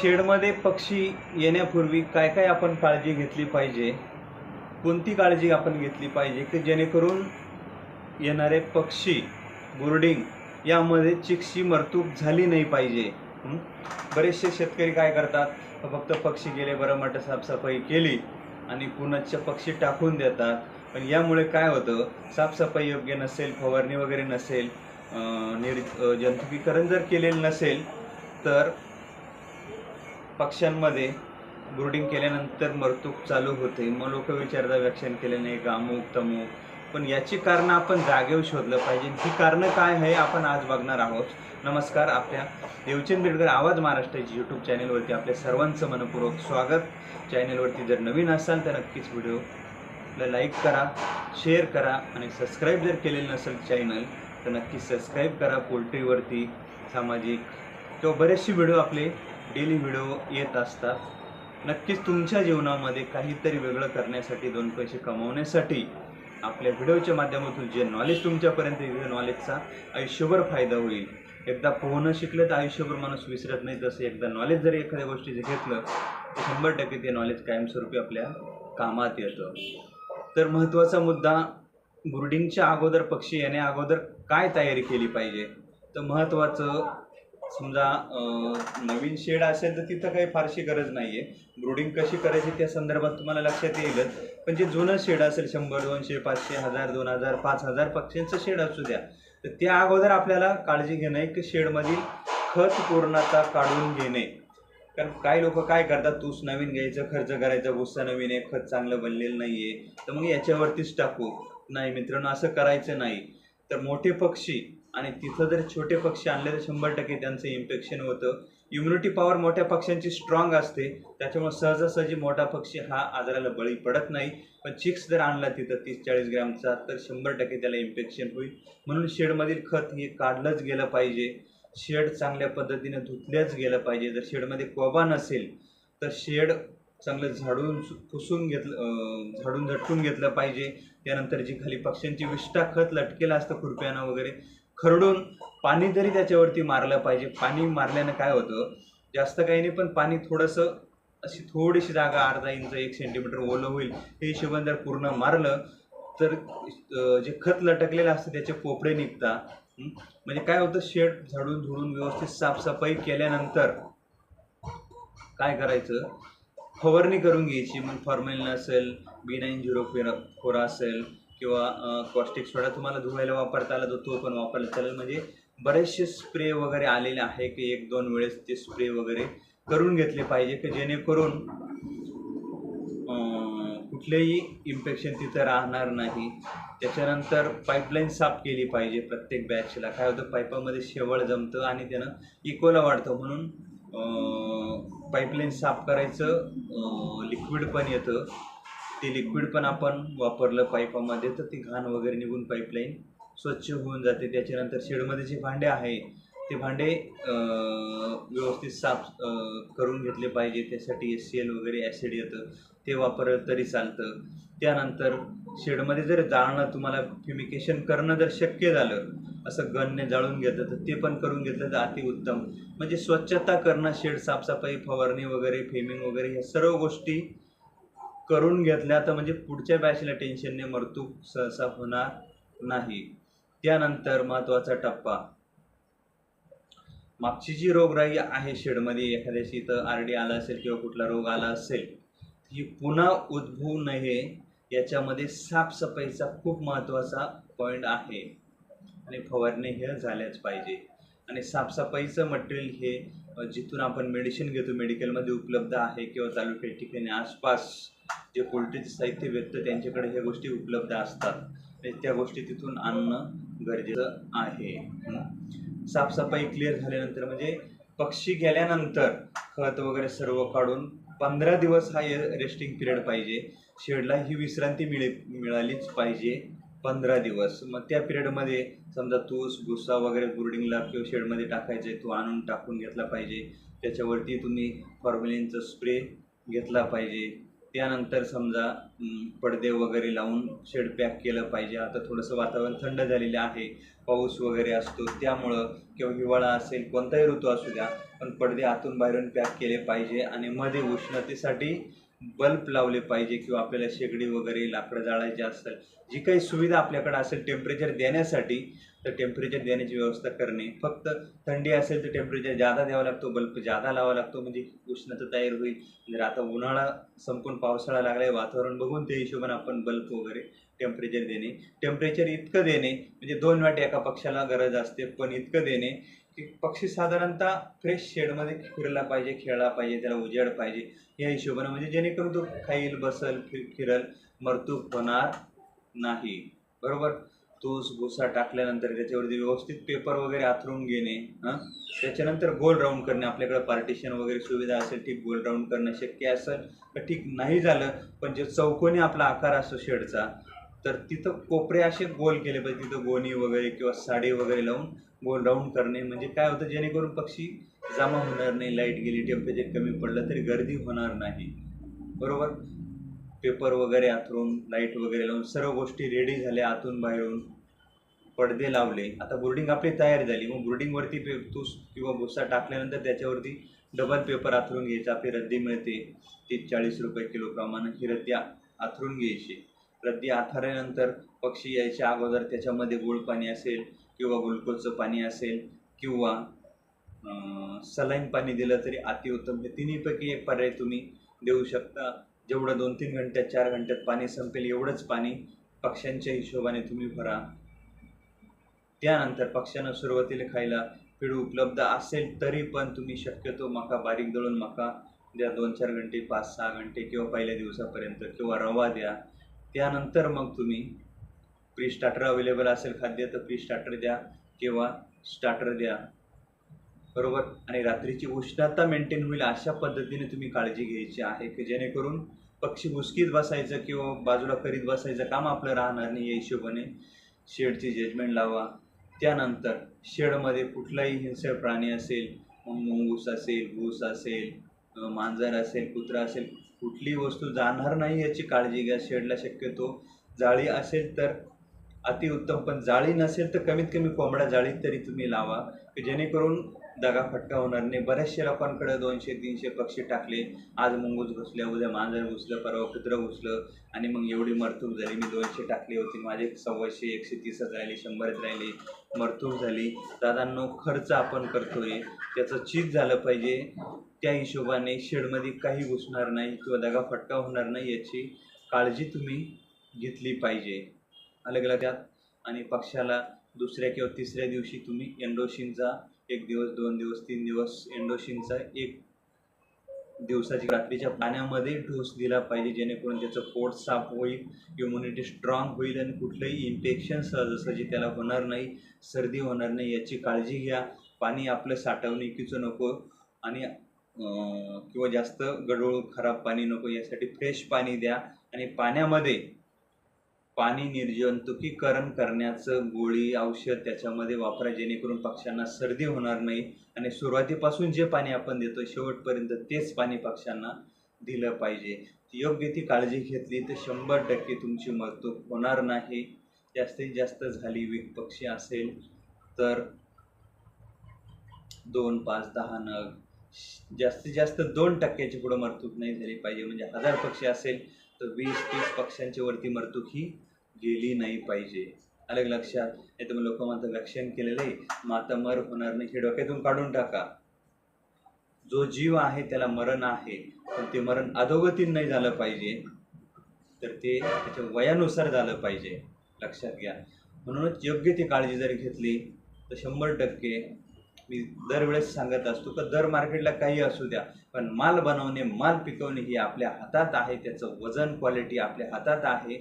शेडमध्ये पक्षी येण्यापूर्वी काय काय आपण काळजी घेतली पाहिजे? कोणती काळजी आपण घेतली पाहिजे की जेणेकरून येणारे पक्षी बोर्डिंग यामध्ये चिकशी मरतूक झाली नाही पाहिजे? बरेचसे शेतकरी काय करतात? फक्त पक्षी गेले बरं म्हटलं साफसफाई केली आणि पुन्हा पक्षी टाकून देतात. पण यामुळे काय होतं? साफसफाई योग्य नसेल फवारणी वगैरे नसेल निर जंतुकीकरण जर केलेलं नसेल तर पक्ष्यांमध्ये ब्रुडिंग केल्यानंतर मरतूक चालू होते. मग लोक विचारतात व्याख्यान केले नाही का? अमुक तमुक. पण याची कारणं आपण जागेवर शोधलं पाहिजे. ही कारणं काय आहे आपण आज बघणार आहोत. नमस्कार आपल्या देवचंद बेडकर आवाज महाराष्ट्राची यूट्यूब चॅनेलवरती आपल्या सर्वांचं मनपूर्वक स्वागत. चॅनेलवरती जर नवीन असाल तर नक्कीच व्हिडिओला लाईक करा शेअर करा आणि सबस्क्राईब जर केलेलं नसेल चॅनल तर नक्की सबस्क्राईब करा. पोल्ट्रीवरती सामाजिक किंवा बरेचसे व्हिडिओ आपले डेली व्हिडिओ येत असतात. नक्कीच तुमच्या जीवनामध्ये काहीतरी वेगळं करण्यासाठी दोन पैसे कमवण्यासाठी आपल्या व्हिडिओच्या माध्यमातून जे नॉलेज तुमच्यापर्यंत येईल नॉलेजचा आयुष्यभर फायदा होईल. एकदा पोहणं शिकलं तर आयुष्यभर माणूस विसरत नाही. तसं एकदा नॉलेज जर एखाद्या गोष्टीचं घेतलं तर शंभर टक्के ते नॉलेज कायमस्वरूपी आपल्या कामात येतं. तर महत्त्वाचा मुद्दा बुर्डिंगच्या अगोदर पक्षी येण्या अगोदर काय तयारी केली पाहिजे? तर महत्त्वाचं समजा नवीन शेड असेल तर तिथं काही फारशी गरज नाही आहे ब्रुडिंग कशी करायची त्या संदर्भात तुम्हाला लक्षात येईलच पण जे जुनं शेड असेल शंभर दोनशे पाचशे हजार दोन हजार पाच हजार पक्ष्यांचं शेड असू द्या. तर त्या अगोदर आपल्याला काळजी घेणं आहे की शेडमधील खत पूर्णता काढून घेणे. कारण काही लोक काय करतात तूस नवीन घ्यायचं खर्च करायचा गुस्सा नवीन आहे खत चांगलं बनलेलं नाही आहे तर मग याच्यावरतीच टाकू. नाही मित्रांनो असं करायचं नाही. तर मोठे पक्षी आणि तिथं जर छोटे पक्षी आणले तर शंभर टक्के त्यांचं इन्फेक्शन होतं. इम्युनिटी पॉवर मोठ्या पक्ष्यांची स्ट्रॉंग असते. त्याच्यामुळे सहजासहजी मोठा पक्षी हा आजाराला बळी पडत नाही. पण चिक्स जर आणला तिथं तीस चाळीस ग्रॅमचा तर शंभर टक्के त्याला इन्फेक्शन होईल. म्हणून शेडमधील खत हे काढलंच गेलं पाहिजे. शेड चांगल्या पद्धतीने धुतल्याच गेलं पाहिजे. जर शेडमध्ये कोबा नसेल तर शेड चांगलं झाडून सु- पुसून घेतलं झाडून झटकून घेतलं पाहिजे. त्यानंतर जी खाली पक्ष्यांची विष्ठा खत लटकेलं असतं खुरप्यानं वगैरे खरडून पाणी तरी त्याच्यावरती मारलं पाहिजे. पाणी मारल्यानं काय होतं जास्त काही नाही पण पाणी थोडंसं अशी थोडीशी जागा अर्धा इंच एक सेंटीमीटर ओलं होईल. हे हिशोबाने जर पूर्ण मारलं तर जे खत लटकलेलं असतं त्याचे पोपडे निघतात. म्हणजे काय होतं शेड झाडून धुडून व्यवस्थित साफसफाई केल्यानंतर काय करायचं? फवारणी करून घ्यायची. मग फॉर्मेलिन असेल बी नाईन झिरो फोर असेल किंवा कॉस्टिक सोडा तुम्हाला धुवायला वापरता आला तर तो पण वापरला. चालेल म्हणजे बरेचसे स्प्रे वगैरे आलेले आहे की एक दोन वेळेस ते स्प्रे वगैरे करून घेतले पाहिजे की जेणेकरून कुठलेही इन्फेक्शन तिथं राहणार नाही. त्याच्यानंतर पाईपलाईन साफ केली पाहिजे प्रत्येक बॅचला काय होतं पाईपामध्ये शेवळ जमतं आणि त्यानं इकोला वाढतं. म्हणून पाईपलाईन साफ करायचं लिक्विड पण येतं. ते लिक्विड पण आपण वापरलं पाईपामध्ये तर ती घाण वगैरे निघून पाईपलाईन स्वच्छ होऊन जाते. त्याच्यानंतर शेडमध्ये जे भांडे आहे ते भांडे व्यवस्थित साफ करून घेतले पाहिजे. त्यासाठी एस सी एल वगैरे ॲसिड येतं ते वापरलं तरी चालतं. त्यानंतर शेडमध्ये जर जाळणं तुम्हाला फ्युमिकेशन करणं जर शक्य झालं असं गनने जाळून घेतलं तर ते पण करून घेतलं तर अतिउत्तम. म्हणजे स्वच्छता करणं शेड साफसफाई फवारणी वगैरे फेमिंग वगैरे ह्या सर्व गोष्टी करून घेतल्या तर म्हणजे पुढच्या बॅचला टेन्शनने मरतूक सहसा होणार नाही. त्यानंतर महत्त्वाचा टप्पा. मागची जी रोगराई आहे शेडमध्ये एखाद्याशी तर आर डी आला असेल किंवा कुठला रोग आला असेल ही पुन्हा उद्भवू नये याच्यामध्ये साफसफाईचा खूप महत्त्वाचा पॉईंट आहे. आणि फवारणी हे झाल्याच पाहिजे. आणि साफसफाईचं मटेरियल हे जिथून आपण मेडिसिन घेतो मेडिकलमध्ये उपलब्ध आहे किंवा तालुक्या ठिकाणी आसपास जे पोल्ट्रीचे साहित्य व्यक्त त्यांच्याकडे ह्या गोष्टी उपलब्ध असतात त्या गोष्टी तिथून आणणं गरजेचं आहे. साफसफाई क्लिअर झाल्यानंतर म्हणजे पक्षी गेल्यानंतर खत वगैरे सर्व काढून पंधरा दिवस हा रेस्टिंग पिरियड पाहिजे. शेडला ही विश्रांती मिळे मिळालीच पाहिजे पंधरा दिवस. मग त्या पिरियडमध्ये समजा तूस भुसा वगैरे बोर्डिंगला किंवा शेडमध्ये टाकायचं आहे तो आणून टाकून घेतला पाहिजे. त्याच्यावरती तुम्ही फॉर्मुलिनचा स्प्रे घेतला पाहिजे. त्यानंतर समजा पडदे वगैरे लावून शेड पॅक केलं पाहिजे. आता थोडंसं वातावरण थंड झालेलं आहे. पाऊस वगैरे असतो. त्यामुळं किंवा हिवाळा असेल कोणताही ऋतू असू द्या पण पडदे आतून बाहेरून पॅक केले पाहिजे आणि मध्ये उष्णतेसाठी बल्ब लावले पाहिजे किंवा आपल्याला शेगडी वगैरे लाकडं जाळायची असतात जी काही सुविधा आपल्याकडे असेल टेम्परेचर देण्यासाठी तर टेम्परेचर देण्याची व्यवस्था करणे. फक्त थंडी असेल तर टेम्परेचर जादा द्यावा लागतो बल्ब जादा लावा लागतो म्हणजे उष्णता तयार होईल. जर आता उन्हाळा संपून पावसाळा लागला आहे वातावरण बघून त्या हिशोबाने आपण बल्ब वगैरे टेम्परेचर देणे. टेम्परेचर इतकं देणे म्हणजे दोन वाट एका पक्षाला गरज असते पण इतकं देणे की पक्षी साधारणतः फ्रेश शेडमध्ये फिरला पाहिजे खेळला पाहिजे त्याला उजेड पाहिजे या हिशोबाने म्हणजे जेणेकरून तो खाईल बसल फि फिरल मरतूक होणार नाही. बरोबर? तूस भुसा टाकल्यानंतर त्याच्यावरती व्यवस्थित पेपर वगैरे आथरून घेणे हां? त्याच्यानंतर गोल राऊंड करणे आपल्याकडे पार्टिशन वगैरे सुविधा असेल ठीक गोल राऊंड करणं शक्य असेल तर ठीक नाही झालं पण जे चौकोनी आपला आकार असतो शेडचा तर तिथं कोपरे असे गोल केले पाहिजे तिथं गोणी वगैरे किंवा साडी वगैरे लावून गोल राऊंड करणे. म्हणजे काय होतं जेणेकरून पक्षी जमा होणार नाही लाइट गेली टेम्परेचर कमी पडलं तरी गर्दी होणार नाही. बरोबर? पेपर वगैरे आथरून लाइट वगैरे लावून सर्व गोष्टी रेडी झाल्या आतून बाहेरून पडदे लावले. आता बोर्डिंग आपली तयार झाली. मग बोर्डिंगवरती पे तूस किंवा भुसा टाकल्यानंतर त्याच्यावरती डबल पेपर आथरून घ्यायचा. आपली रद्दी मिळते. तीस चाळीस रुपये किलो प्रमाणे ही रद्दी आथरून घ्यायची. रद्दी आथाऱ्यानंतर पक्षी यायच्या अगोदर त्याच्यामध्ये गोड पाणी असेल किंवा ग्लुकोजचं पाणी असेल किंवा सलाईन पाणी दिलं तरी अतिउत्तम. हे तिन्हीपैकी एक पर्याय तुम्ही देऊ शकता. जेवढं दोन तीन घंट्यात चार घंट्यात पाणी संपेल एवढंच पाणी पक्ष्यांच्या हिशोबाने तुम्ही भरा. त्यानंतर पक्ष्यांना सुरुवातीला खायला पिढू उपलब्ध असेल तरी पण तुम्ही शक्यतो मका बारीक दळून मका द्या. दोन चार घंटे पाच सहा घंटे किंवा पहिल्या दिवसापर्यंत किंवा रवा द्या. त्यानंतर मग तुम्ही प्री स्टार्टर अवेलेबल असेल खाद्य तर प्री स्टार्टर द्या किंवा स्टार्टर द्या. बरोबर? आणि रात्रीची उष्णता मेंटेन होईल अशा पद्धतीने तुम्ही काळजी घ्यायची आहे की जेणेकरून पक्षी हुसकीत बसायचं किंवा बाजूला करीत बसायचं काम आपलं राहणार नाही या हिशोबाने शेडची जजमेंट लावा. त्यानंतर शेडमध्ये कुठलाही हिंसळ प्राणी असेल मग मुंगूस असेल घूस असेल मांजर असेल कुत्रा असेल कुठलीही वस्तू जाणार नाही याची काळजी घ्या शेडला शक्यतो जाळी असेल तर अतिउत्तम पण जाळी नसेल तर कमीत कमी कोंबड्या जाळीत तरी तुम्ही लावा की जेणेकरून दगा फटका होणार नाही बऱ्याचशे लोकांकडे दोनशे तीनशे पक्षी टाकले. आज मुंगूस घुसल्या उद्या मांजर घुसलं परवा कुत्रं घुसलं. आणि मग एवढी मरतूक झाली. मी दोनशे टाकली होती. माझे सव्वाशे एकशे तीसच राहिली शंभरच राहिली. मरतूक झाली. दादांनो खर्च आपण करतोय. त्याचं चीज झालं पाहिजे. त्या हिशोबाने शेडमध्ये काही घुसणार नाही किंवा दगा फटका होणार नाही याची काळजी तुम्ही घेतली पाहिजे. अलग लक्षात आणि पक्षाला दुसऱ्या किंवा तिसऱ्या दिवशी तुम्ही एंडोशिनचा एक दिवस दोन दिवस तीन दिवस एंडोशिनचा एक दिवसाची रात्रीच्या पाण्यामध्ये डोस दिला पाहिजे जेणेकरून त्याचं पोट साफ होईल इम्युनिटी स्ट्रॉंग होईल आणि कुठलंही इन्फेक्शन सहजासहजी त्याला होणार नाही सर्दी होणार नाही याची काळजी घ्या. पाणी आपलं साठवणुकीचं नको आणि किंवा जास्त गडूळ खराब पाणी नको यासाठी फ्रेश पाणी द्या. आणि पाण्यामध्ये पाणी निर्जंतुकीकरण करण्याचं गोळी औषध त्याच्यामध्ये वापरा जेणेकरून पक्ष्यांना सर्दी होणार नाही. आणि सुरुवातीपासून जे पाणी आपण देतो शेवटपर्यंत तेच पाणी पक्ष्यांना दिलं पाहिजे. योग्य ती काळजी घेतली तर शंभर टक्के तुमची मरतूक होणार नाही. जास्तीत जास्त झाली वीक पक्षी असेल तर दोन पाच दहा नग जास्तीत जास्त दोन टक्क्याची पुढं मरतूक नाही झाली पाहिजे. म्हणजे हजार पक्षी असेल तर वीस तीस पक्ष्यांच्या वरती मरतूक ही गेली नाही पाहिजे. अलग लक्षात. नाही तर मग लोक म्हणतात रक्षण केलेलं आहे. मग आता मर होणार नाही हे डोक्यातून काढून टाका. जो जीव आहे त्याला मरण आहे. पण ते मरण अधोगतीन नाही झालं पाहिजे. तर ते त्याच्या वयानुसार झालं पाहिजे. लक्षात घ्या. म्हणूनच योग्य ती काळजी जर घेतली तर शंभर टक्के मी दरवेळेस सांगत असतो का दर मार्केटला काही असू द्या पण माल बनवणे माल पिकवणे ही आपल्या हातात आहे त्याचं वजन क्वालिटी आपल्या हातात आहे.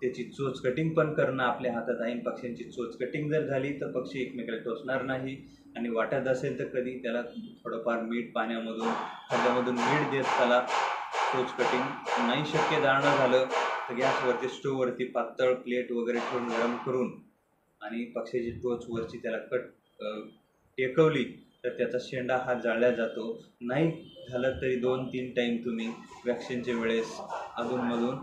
त्याची चोच कटिंग पण करणं आपल्या हातात आहे. आणि पक्ष्यांची चोच कटिंग जर झाली तर पक्षी एकमेकाला टोचणार नाही. आणि वाटत असेल तर कधी त्याला थोडंफार मीठ पाण्यामधून खड्ड्यामधून मीठ देत त्याला चोच कटिंग नाही शक्य जाणं झालं तर गॅसवरती स्टोववरती पातळ प्लेट वगैरे ठेवून गरम करून आणि पक्ष्याची टोच वरची त्याला कट टेकवली तर त्याचा शेंडा हा जाळला जातो. नाही झालं तरी दोन तीन टाईम तुम्ही वॅक्सिनच्या वेळेस अधूनमधून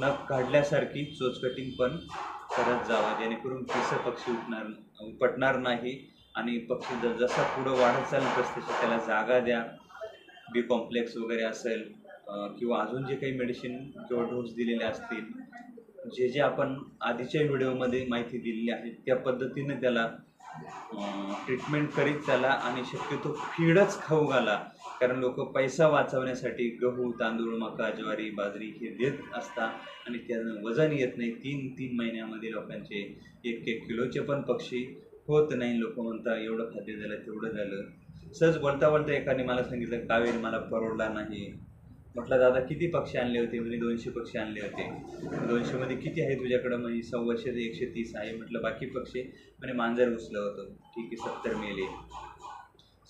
नख काढल्यासारखी चोच कटिंग पण करत जावा. जेणेकरून पिसं पक्षी उठणार उपटणार नाही. आणि पक्षी ज- जसा पुढं वाढत चालत तस तशी त्याला जागा द्या. बी कॉम्प्लेक्स वगैरे असेल किंवा अजून जे काही मेडिसिन किंवा डोस दिलेले असतील जे जे आपण आधीच्या व्हिडिओमध्ये माहिती दिलेली आहे त्या पद्धतीने त्याला ट्रीटमेंट करीत त्याला आणि शक्यतो फीडच खाऊ घाला. कारण लोक पैसा वाचवण्यासाठी गहू तांदूळ मका ज्वारी बाजरी हे देत असतात आणि त्यानं वजन येत नाही. तीन तीन महिन्यामध्ये लोकांचे एक एक किलोचे पण पक्षी होत नाही. लोक म्हणतात एवढं खाद्य झालं तेवढं झालं. सहज बोलता बोलता एकाने मला सांगितलं कावेरी मला परवडला नाही. म्हटलं दादा किती पक्षी आणले होते? म्हणजे दोनशे पक्षी आणले होते. दोनशेमध्ये किती आहे तुझ्याकडं? म्हणजे सव्वाशे ते एकशे तीस आहे. म्हटलं बाकी पक्षी? म्हणे मांजर घुसलं होतं. ठीक आहे सत्तर मेले.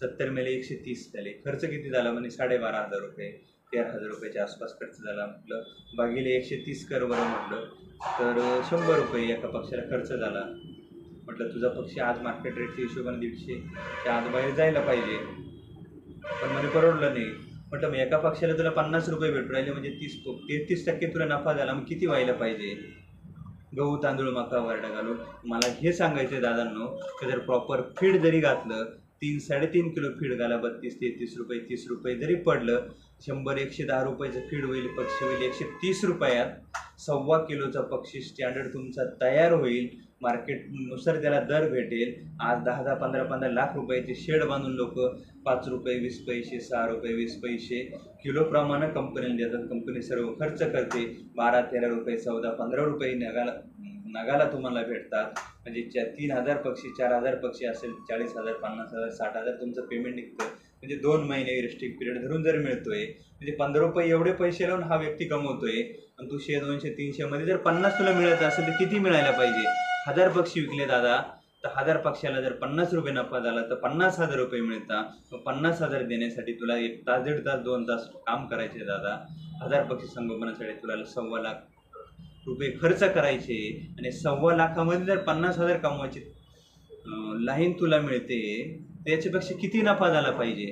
सत्तर मेले एकशे तीस झाले. खर्च किती झाला? म्हणे साडेबारा हजार रुपये. तेरा हजार रुपयाच्या आसपास खर्च झाला. म्हटलं बागेले एकशे तीस कर बरं. म्हटलं तर शंभर रुपये एका पक्षाला खर्च झाला. म्हटलं तुझा पक्षी आज मार्केट रेटच्या हिशोबाने दीडशे त्या आज बाहेर जायला पाहिजे. पण मला परवडलं नाही. म्हटलं मग एका पक्षाला तुला पन्नास रुपये भेटू राहिले म्हणजे तीस तेहतीस टक्के तुला नफा झाला मग किती व्हायला पाहिजे? गहू तांदूळ मका वरडा घालून. मला हे सांगायचं आहे दादांनो की जर प्रॉपर फीड जरी घातलं तीन साडेतीन किलो फीड घाला बत्तीस तेहतीस रुपये तीस रुपये जरी पडलं शंभर एकशे दहा रुपयाचं फीड होईल पक्षी होईल एकशे तीस रुपयात सव्वा किलोचा पक्षी स्टँडर्ड तुमचा तयार होईल. मार्केटनुसार त्याला दर भेटेल. आज दहा दहा पंधरा पंधरा लाख रुपयाचे शेड बांधून लोक पाच रुपये वीस पैसे सहा रुपये वीस पैसे किलोप्रमाणे कंपनीला देतात. कंपनी सर्व खर्च करते. बारा तेरा रुपये चौदा पंधरा रुपये नगाला नगाला तुम्हाला भेटतात. म्हणजे च्या तीन हजार पक्षी चार हजार पक्षी असेल चाळीस हजार पन्नास हजार साठ हजार तुमचं पेमेंट निघतं. म्हणजे दोन महिने रिस्ट्रिक्ट पिरियड धरून जर मिळतोय म्हणजे पंधरा रुपये एवढे पैसे लावून हा व्यक्ती कमवतोय आणि तू शे दोनशे तीनशेमध्ये जर पन्नास तुला मिळत असेल तर किती मिळायला पाहिजे? हजार पक्षी विकले दादा तर हजार पक्षाला जर पन्नास रुपये नफा झाला तर पन्नास हजार रुपये मिळतात मग पन्नास हजार देण्यासाठी तुला एक तास दीड तास दोन तास काम करायचे दादा. हजार पक्षी संगोपनासाठी तुला सव्वा लाख रुपये खर्च करायचे आणि सव्वा लाखामध्ये जर पन्नास हजार कमवायचे लाईन तुला मिळते त्याच्यापेक्षा किती नफा झाला पाहिजे?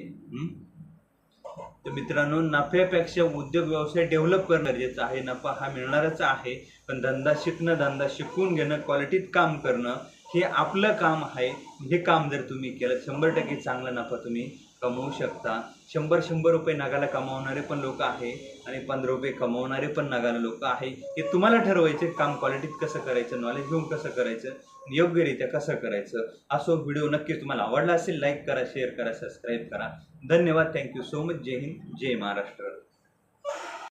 तर मित्रांनो नफ्यापेक्षा उद्योग व्यवसाय डेव्हलप करणं गरजेचं आहे. नफा हा मिळणारच आहे. पण धंदा शिकणं धंदा शिकून घेणं क्वालिटीत काम करणं हे आपलं काम आहे. हे काम जर तुम्ही केलं शंभर टक्के चांगला नफा तुम्ही कमवू शकता. शंभर शंभर रुपये नगाला कमावणारे पण लोक आहे आणि पंधरा रुपये कमावणारे पण नगाला लोक आहे. हे तुम्हाला ठरवायचे काम क्वालिटीत कसं करायचं नॉलेज घेऊन कसं करायचं. योग्यरित्या कसं करायचं? असो व्हिडिओ नक्कीच तुम्हाला आवडला असेल लाईक करा शेअर करा सबस्क्राईब करा. धन्यवाद. थँक्यू सो मच जय हिंद. जय महाराष्ट्र.